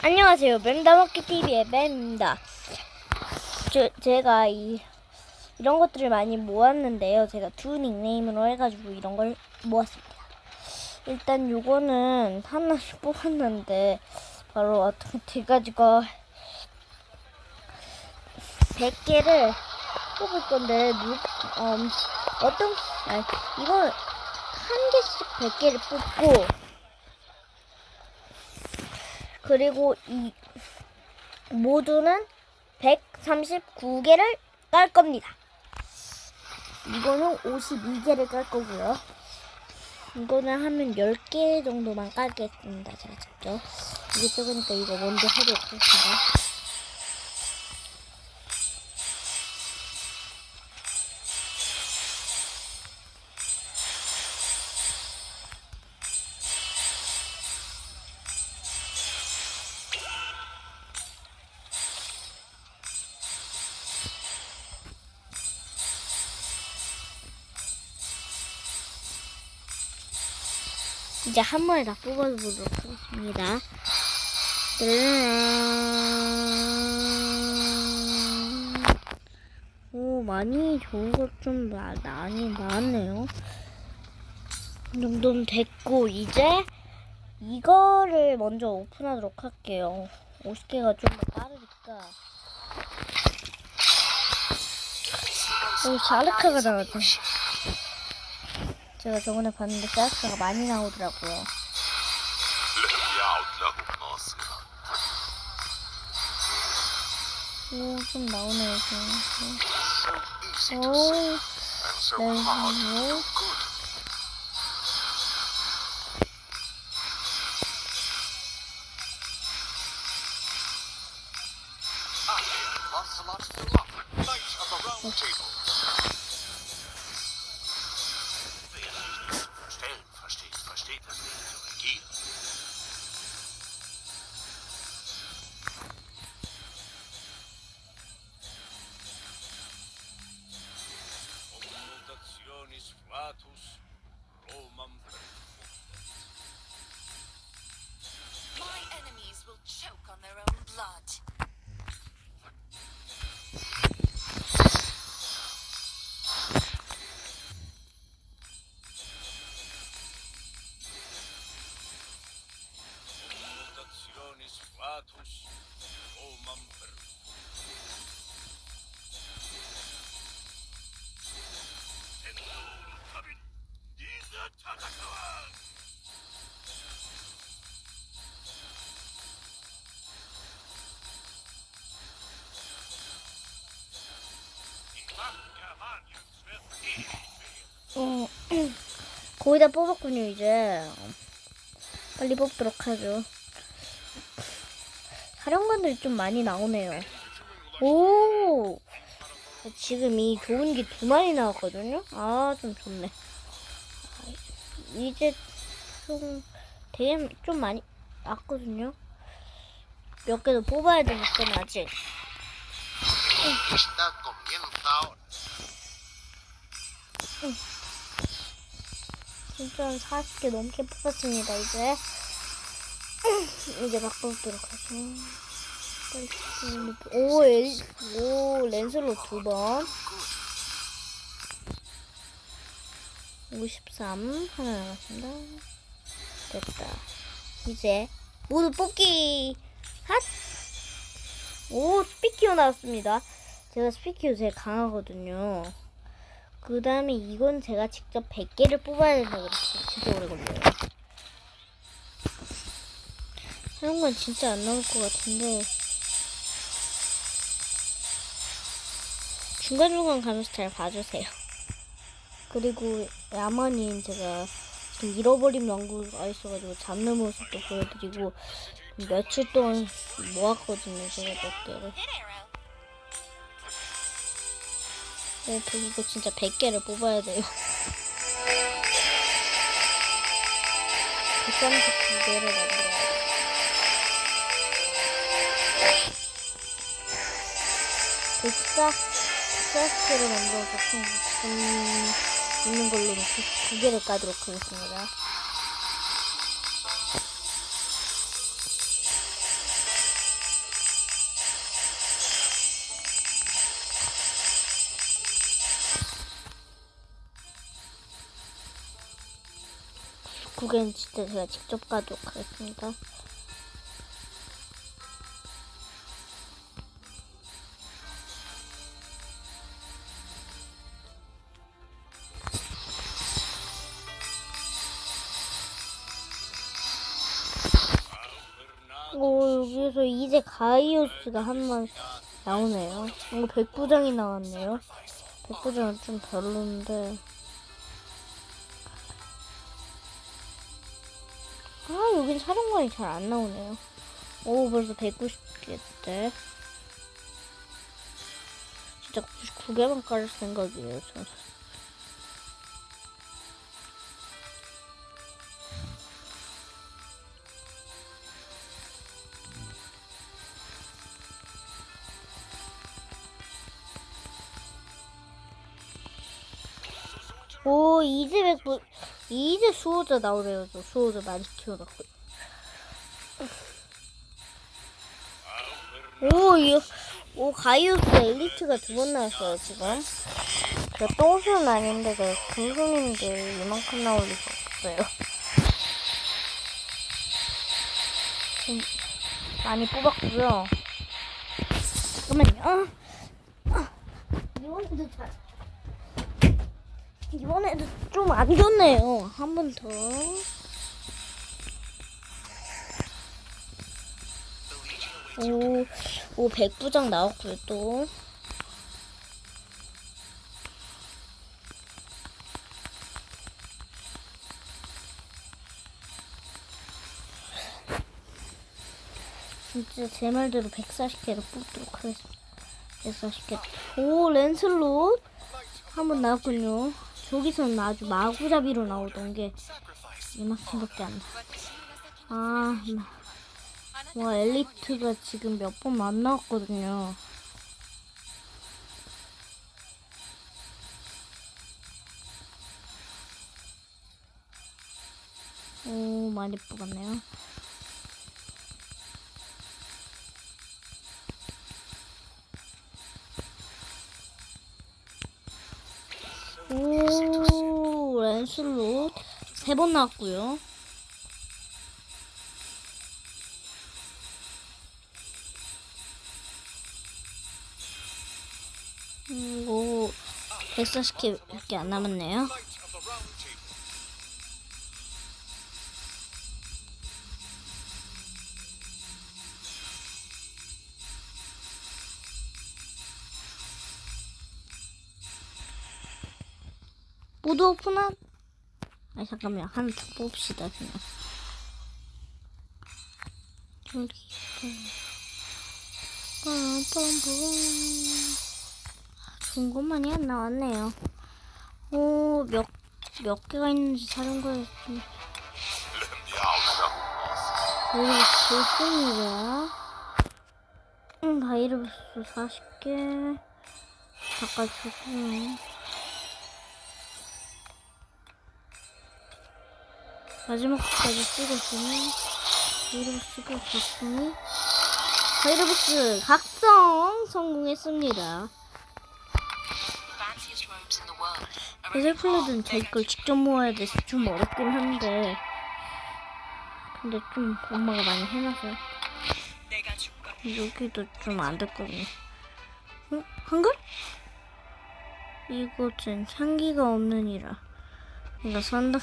안녕하세요. 뱀다먹기 TV의 뱀입니다. 저, 제가 이, 이런 것들을 많이 모았는데요. 제가 두 닉네임으로 해가지고 이런 걸 모았습니다. 일단 요거는 하나씩 뽑았는데, 바로 어떻게 돼가지고, 100개를 뽑을 건데, 누, 음, 어떤, 아니, 이건 한 개씩 100개를 뽑고, 그리고 이 모두는 139개를 깔 겁니다. 이거는 52개를 깔 거고요. 이거는 하면 10개 정도만 깔겠습니다. 제가 직접. 이게 적으니까 이거 먼저 하도록 하겠습니다. 이제 한 번에 다 뽑아보도록 하겠습니다. 오, 많이 좋은 것좀 많이 나왔네요. 이 정도는 됐고, 이제 이거를 먼저 오픈하도록 할게요. 50개가 좀 더 빠르니까. 오, 샤르카가 나왔네. 제가 저번에 봤는데 사이즈가 많이 나오더라고요. 오, 좀 나오네요, 오, 네, 오. 어, 거의 다 뽑았군요, 이제. 빨리 뽑도록 하죠. 사령관들이 좀 많이 나오네요. 오! 지금 이 좋은 게 두 마리 나왔거든요? 아, 좀 좋네. 아, 이제 좀, 되게 좀 많이 났거든요? 몇 개 더 뽑아야 되니까, 아직. Ahora. 진짜 한 40개 넘게 뽑았습니다, 이제. 이제 바꿔보도록 하죠. 오, 엘, 오, 랜슬로 두 번. 53. 하나 남았습니다. 됐다. 이제, 모두 뽑기! 핫! 오, 스피키오 나왔습니다. 제가 스피키오 제일 강하거든요. 그 다음에 이건 제가 직접 100개를 뽑아야 된다 그랬어요. 진짜 오래 걸려요. 이런 건 진짜 안 나올 것 같은데. 중간중간 가면서 잘 봐주세요. 그리고 야만인 제가 지금 잃어버린 왕국가 있어가지고 잡는 모습도 보여드리고 며칠 동안 모았거든요. 제가 몇 개를. 네, 그리고 진짜 100개를 뽑아야 돼요. 132개를 만들어 싹, 싹스를 만들어서 좀 음, 있는 걸로 이렇게 두 개를 까도록 하겠습니다. 구개는 진짜 제가 직접 까도록 하겠습니다. 오, 여기서 이제 가이오스가 한 번 나오네요. 이거 백부장이 나왔네요. 백부장은 좀 별론데. 아, 여긴 사령관이 잘 안 나오네요. 오, 벌써 190개 때. 진짜 99개만 깔을 생각이에요, 저는. 오, 이제 백부, 이제 수호자 나오네요, 저 수호자 많이 키워놨고. 오, 이, 오, 가이오스 엘리트가 두 번 나왔어요, 지금. 저 똥손은 아닌데, 저 금손인데 이만큼 나올 리가 없어요. 좀 많이 뽑았고요. 잠깐만요. 아, 이번에도 잘. 이번에도 좀 안 좋네요. 한 번 더. 오, 오, 백부장 나왔고요, 또. 진짜 제 말대로 140개로 뽑도록 하겠습니다. 140개. 오, 랜슬롯. 한번 나왔군요. 저기서는 아주 마구잡이로 나오던 게 이만큼밖에 안 나. 아, 마- 와 엘리트가 지금 몇 번 안 나왔거든요. 오 많이 뽑았네요. 세 번 나왔고요. 음, 오 140개밖에 안 남았네요. 모두 오픈한. 아 잠깐만 하나 더 뽑읍시다 그냥. 저기. 빰빰빰. 좋은 것만이 안 나왔네요. 오, 몇, 몇 개가 있는지 사령관에 좀. 여기 좋습니다. 음, 바이러스 40개. 바꿔주고. 마지막까지 찍었으니 바이러스가 갔으니 바이러스 각성 성공했습니다. Fanciest robes in the world. 베젤 플레드는 자기 걸 직접 모아야 돼서 좀 어렵긴 한데 근데 좀 엄마가 많이 해놔서 여기도 좀 안 됐거든요 어? 한글? 이것은 향기가 없느니라 내가 산다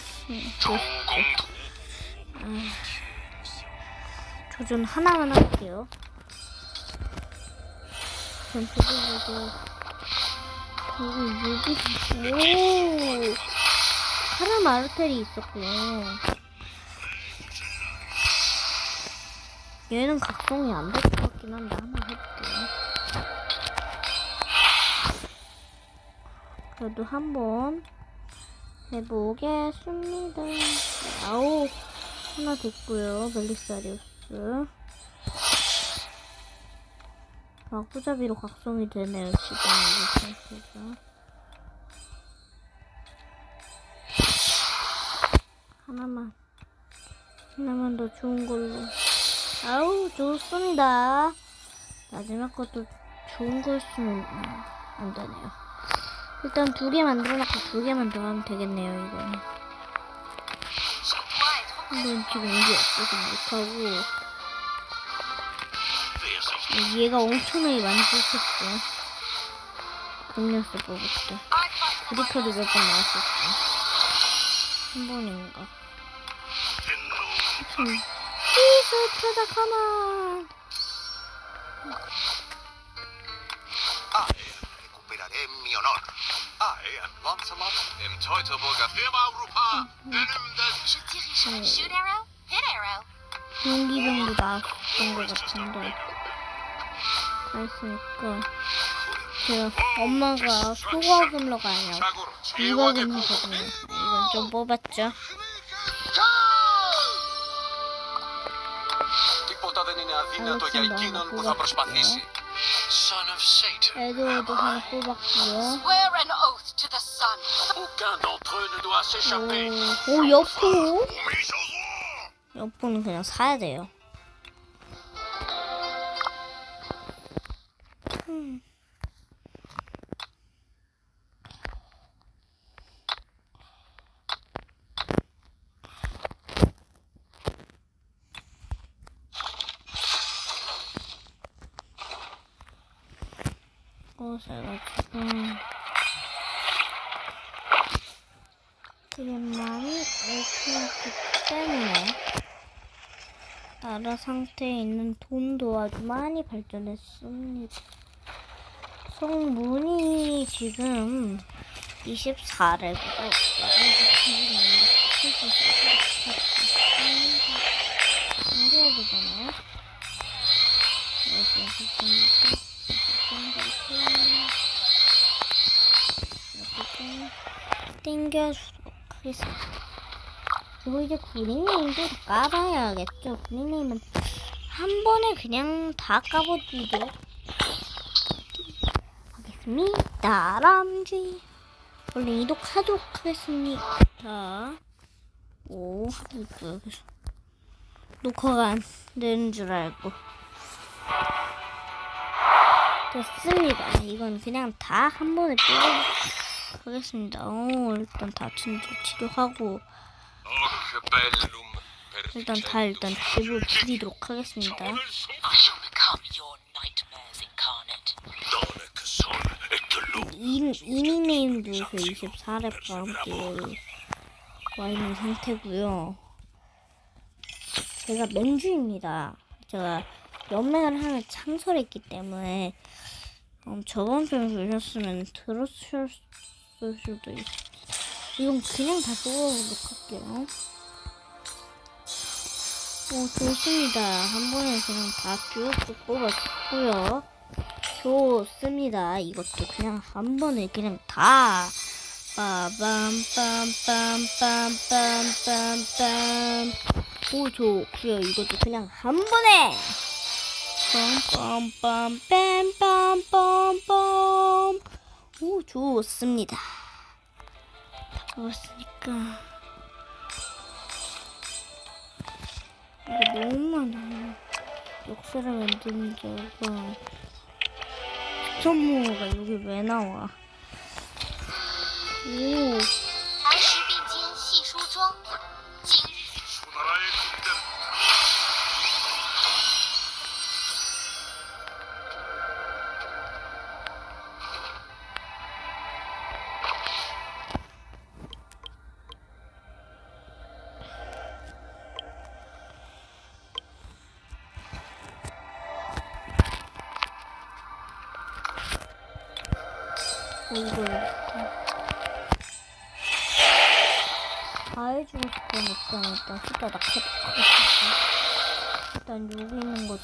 아, 조준 하나만 할게요 전 조준으로 여기 여기 오 사람 아르텔이 있었구나. 얘는 각성이 안 될 것 같긴 한데 한번 해볼게요. 그래도 한번 해보겠습니다. 아우 하나 됐고요. 멜리사리우스. 마구잡이로 각성이 되네요. 지금 이 상태가. 하나만 하나만 더 좋은 걸로 아우 좋습니다 마지막 것도 좋은 거였으면 음, 안 되네요 일단 두 개 만들어놓고 두 개만 더 하면 되겠네요 이거는. 이건 지금 이게 없어서 못하고 sich 얘가 엄청나게 많이 뽑혔어. 공룡스 뽑았대. 브리커도 몇 번 나왔었어. 한 번인가. 참. Please, 찾아, 가만. Ah, Ah, Lancelot en Teutoburger. Europa, önümden Je dirige shoot arrow, hit arrow. 용기병도 나왔던 것 같은데. 다 했으니까. 제가 엄마가 소과금러가 아니라 자고로 이과금러거든요. 이건 좀 뽑았죠. Τίποτα δεν είναι αδύνατο για 알겠습니다. εκείνον που θα 뽑았고요. προσπαθήσει. Son of Satan. 에드워드 하나 뽑았고요. Swear an oath 오, 오 여포? 여포는 그냥 사야 돼요. 음. 어, 제가 지금 그림만이 오픈했기 때문에 상태에 있는 돈도 아주 많이 발전했습니다. 성문이 지금 24렙이고 챙겨야 되잖아요. 그래서 이렇게 땡겨주도록 하겠습니다. 그리고 이제 구리네임도 까봐야겠죠. 구리네임은 한 번에 그냥 다 까버리도록 하겠습니다. 람쥐. 얼른 이독하도록 하겠습니다. 오, 여기서 녹화가 안 되는 줄 알고. 됐습니다. 이건 그냥 다 한 번에 하겠습니다. 오, 일단 다친 쪽 치료하고. Bellum 일단 다 일단 집을 부리도록 하겠습니다. 에틀루. 이, 이 닉네임도 그 24렙과 함께 와 있는 상태고요. 제가 맹주입니다. 제가 연맹을 하나 창설했기 때문에 음, 저번 편을 보셨으면 들었을 수도 있어요. 이건 그냥 다 뽑아보도록 할게요. 오, 좋습니다. 한 번에 그냥 다 쭉쭉 뽑아줬고요. 좋습니다. 이것도 그냥 한 번에 그냥 다. 빠밤빰빰빰빰빰빰. 오, 좋고요. 이것도 그냥 한 번에. 빰빰빰빰빰빰빰. 오, 좋습니다. 다 뽑았으니까. 이거 너무 많아. 역사를 만드는 자가. 천모가 여기 왜 나와? 오,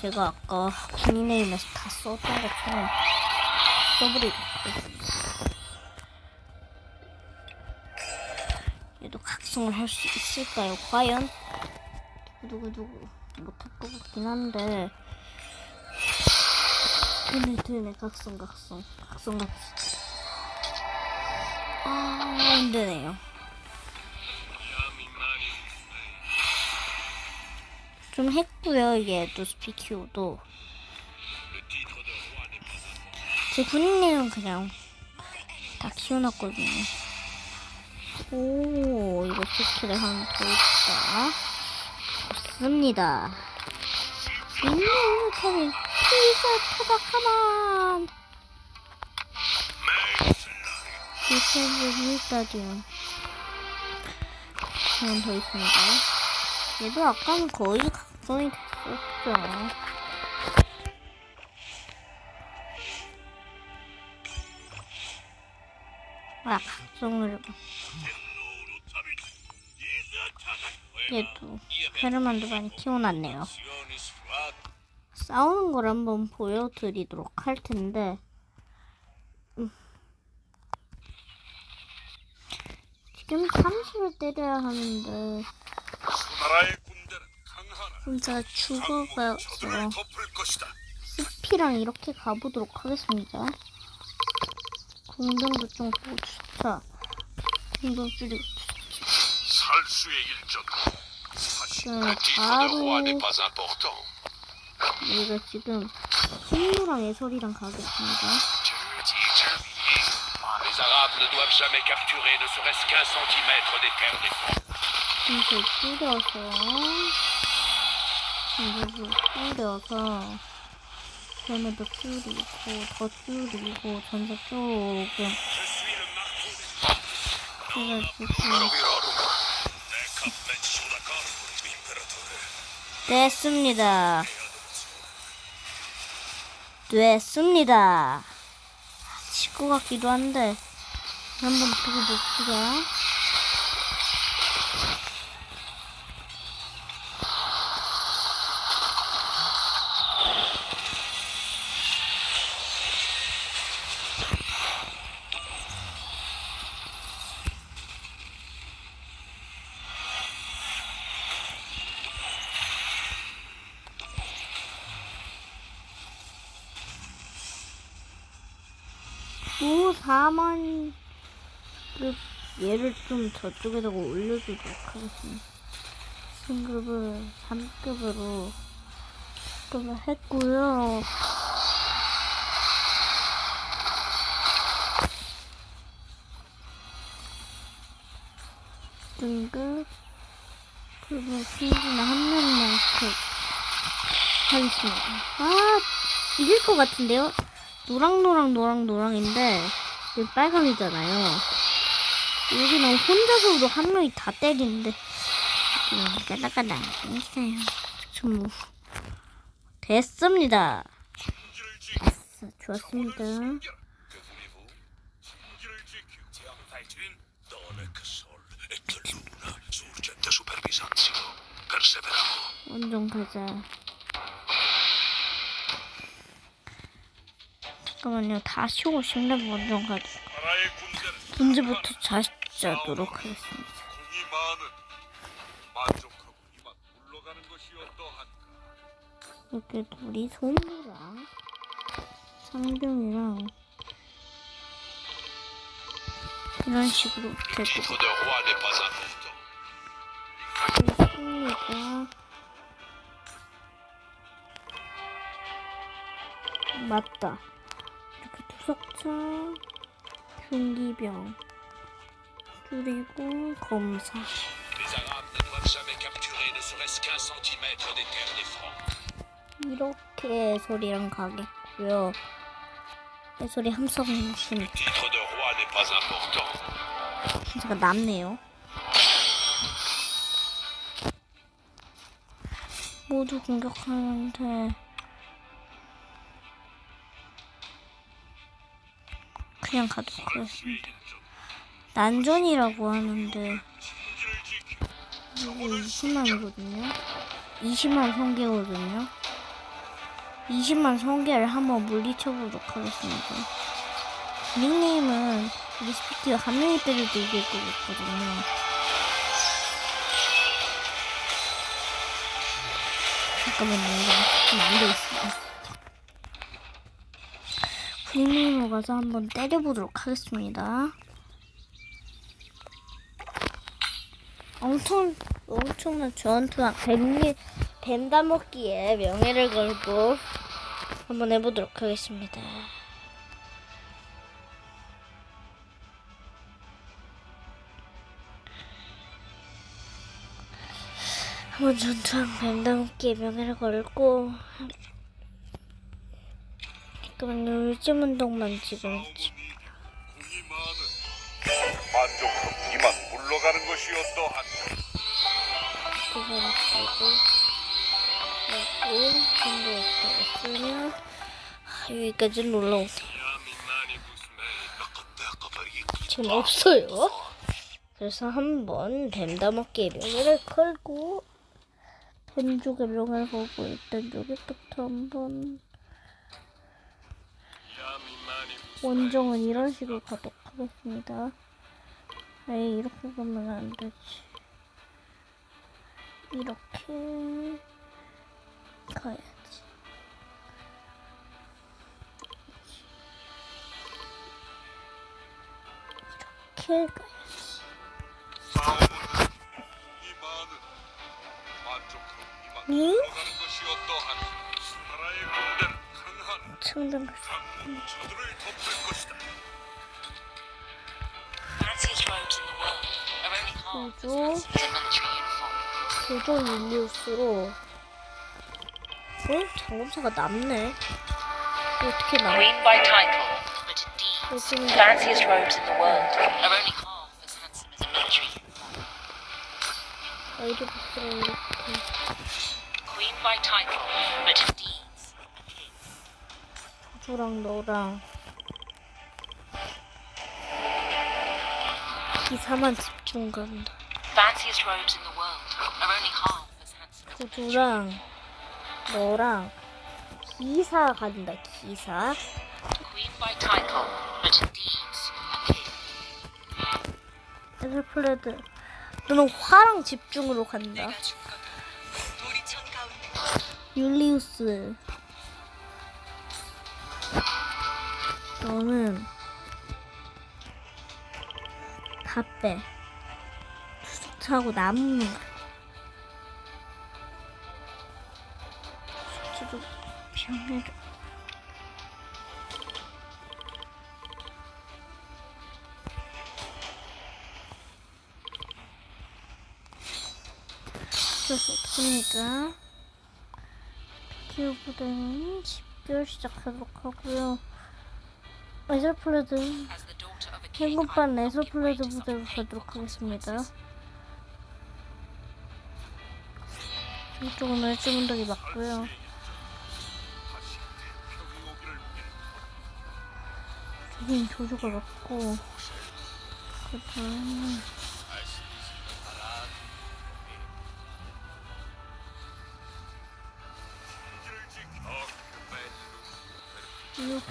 제가 아까 군인의힘에서 다 썼던 것처럼 하겠습니다. 얘도 각성을 할 수 있을까요? 과연? 두구두구두구 못할 것 같긴 한데 드네 드네 각성 각성 각성 갑시다 아 힘드네요 좀 했고요 이게 또 스피키오도 제 군인네는 그냥 다 키워놨거든요 오 이거 스킬을 하나 더 있다 됐습니다. 음, 케빈, please, 타다, 가만. 디펜스 스타디움. 하나 더 있습니다. 얘도 아까는 거의 각성이 됐었죠. 아, 각성을. 얘도 헤르만도 많이 키워놨네요. 싸우는 걸 한번 보여드리도록 할 텐데, 음. 지금 30을 때려야 하는데, 나라의 군대는 강하나 혼자 죽어가서 저들을 덮을 것이다. 스피랑 이렇게 가보도록 하겠습니다. 공정도 좀 보고 좋다. 공정 줄이고 살수의 일전. 네, de 바로. 우리가 지금 신무랑 예솔이랑 가겠습니다. Les Arabes ne doivent jamais capturer ne serait-ce qu'un centimètre des terres 이제 줄여서 이제 줄여서 걔네도 줄이고 더 줄이고 전사 조금 그래가지고 됐습니다. 됐습니다. 칠것 같기도 한데 한번 두고 봅시다. 오 4만 급 저쪽에다가 올려주도록 하겠습니다. 승급을 3급으로 급을 했고요. 등급 그리고 승진은 한 명만 급 하겠습니다. 아 이길 것 같은데요? 노랑 노랑 노랑 노랑인데 여기 빨강이잖아요. 여기는 혼자서도 한 명이 다 때리는데 음, 까닥까닥 있어요. 좀 됐습니다. 됐어, 좋았습니다. 원정 가자. 잠깐만요. 다시 오시면 원정 가자. 군대는 문제부터 자자도록 하겠습니다. 이렇게 우리 손이랑 상병이랑 이런 식으로 되고. 승리가 맞다. 이렇게 투석차, 흉기병, 그리고 검사. 이렇게 소리랑 가겠고요. 소리 함성 important. 제가 남네요. 모두 공격하는데 그냥 가도록 하겠습니다. 난전이라고 하는데 이게 20만이거든요. 20만 성계거든요. 20만 성계를 한번 물리쳐보도록 하겠습니다. 닉네임은 리스피티가 한 명이 때려도 이길 것 같거든요. 잠깐만요, 이거 좀안 되겠습니다. 닉네임으로 가서 한번 때려보도록 하겠습니다. 엄청, 엄청난 전투와 뱀리, 뱀다 먹기에 명예를 걸고 한번 해보도록 하겠습니다. 한번 전투한 뱀 다먹기의 명예를 걸고 그러면 요즘 운동만 지금 공이 많은 만족으로 이만 물러가는 것이 어떠한가? 두번 쓰고 그리고 정도 있으면 여기까지 올라오세요. 지금 없어요. 그래서 한번 뱀다먹기의 명예를 걸고 뱀족의 명예를 걸고 일단 여기부터 한번 원정은 이런 식으로 가도록 하겠습니다. 에이 이렇게 가면 안 되지. 이렇게 가야지. 이렇게 가야지. 응? 강군 저들을 덮을 것이다. Fanciest robes in the world are only half as 그리고 handsome as a military uniform. 조조 율리우스로 어? 장검사가 남네. 어떻게 나와? Queen by title, but in deeds, 요즘 fanciest robes in the world are only half as handsome as a military uniform. 아이리부스로 이렇게 Queen by title, but in 조조랑 너랑 기사만 집중 간다. 조조랑 너랑 기사 간다. 기사. 에스플레드. 너는 화랑 집중으로 간다. 율리우스. 너는 다 빼. 수석 차고 남는 거야. 저도 병해를. 어쩔 수 없습니다. 키우보다는 집결 시작하도록 하고요. 에서플레드. 행복반 에서플레드 부대로 가도록 하겠습니다. 이쪽은 얼주문덕이 맞고요. 여긴 조조가 맞고 그다음에 육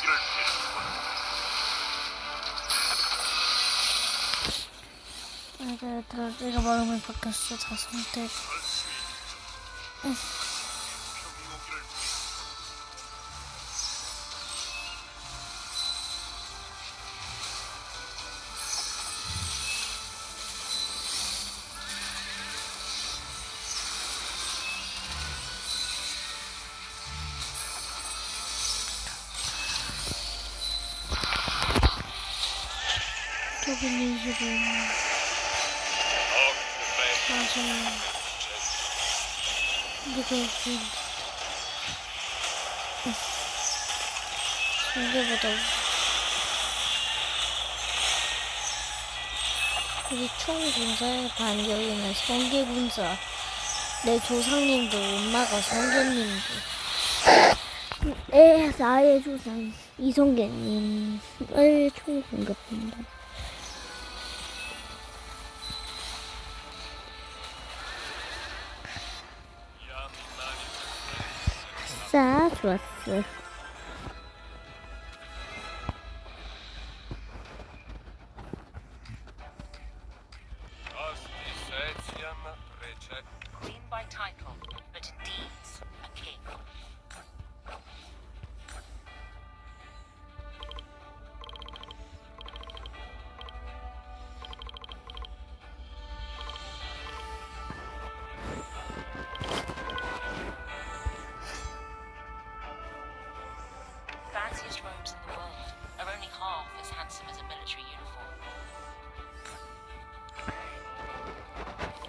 태평이 오기를 빌었다. 이제 얘들아 내가 마음을 바뀌었어 다 선택 성계보다 우리 총군사의 반격이는 성계군사. 내 조상님도 엄마가 성계님도. 에 나의 조상 이성계님을 총 공격합니다. 아싸 좋았어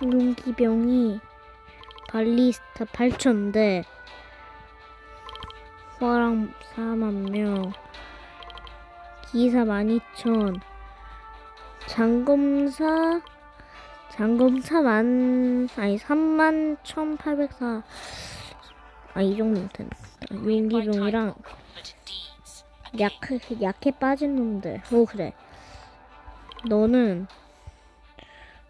용기병이 발리스타 8천대 화랑 4만명 기사 12,000 장검사 장검사 만 아니 3만 1,804 아 이 정도 된 용기병이랑 약해 약해 빠진 놈들. 오 그래. 너는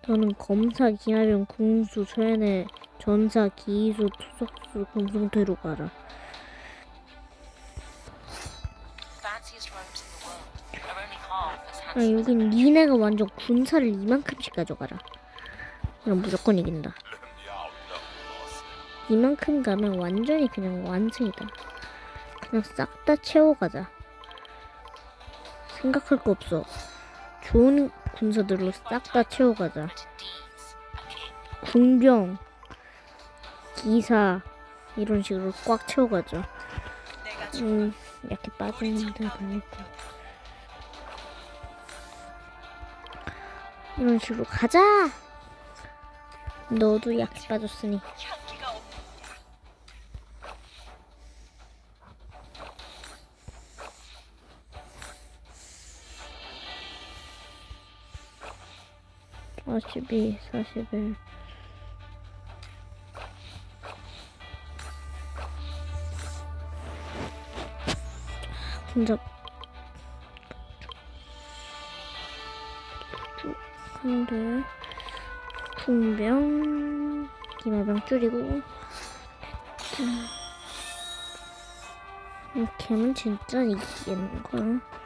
너는 검사, 기마병, 궁수, 소연의 전사, 기수, 투석수, 공성태로 가라. 아. 여긴 니네가 완전 군사를 이만큼씩 가져가라. 그럼 무조건 이긴다. 이만큼 가면 완전히 그냥 완승이다. 그냥 싹 다 채워가자. 생각할 거 없어. 좋은 군사들로 싹 다 채워가자. 군병, 기사 이런 식으로 꽉 채워가죠. 음, 이렇게 빠지는 데 보니까 이런 식으로 가자. 너도 약해 빠졌으니 사십이, 사십일. 진짜 쭉 한데 궁병 기마병 줄이고 이렇게 하면 진짜 이기겠는 거야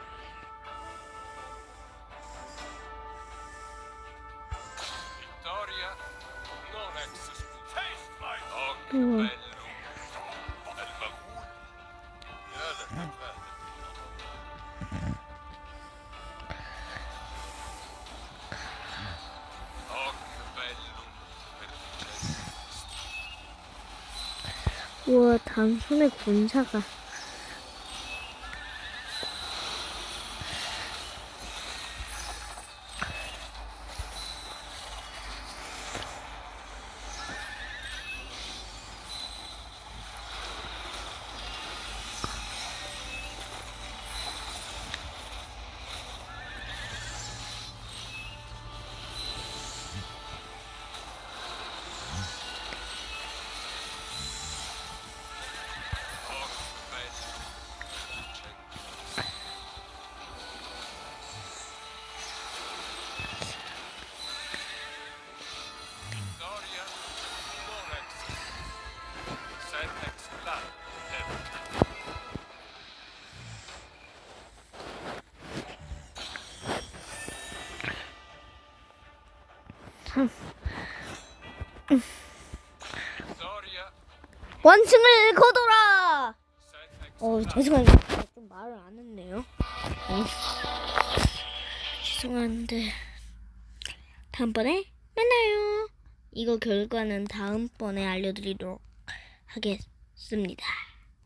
우와 단숨에 군사가 원승을 거둬라! 어 죄송합니다 좀 말을 안 했네요. 어. 죄송한데 다음번에 만나요. 이거 결과는 다음번에 알려드리도록 하겠습니다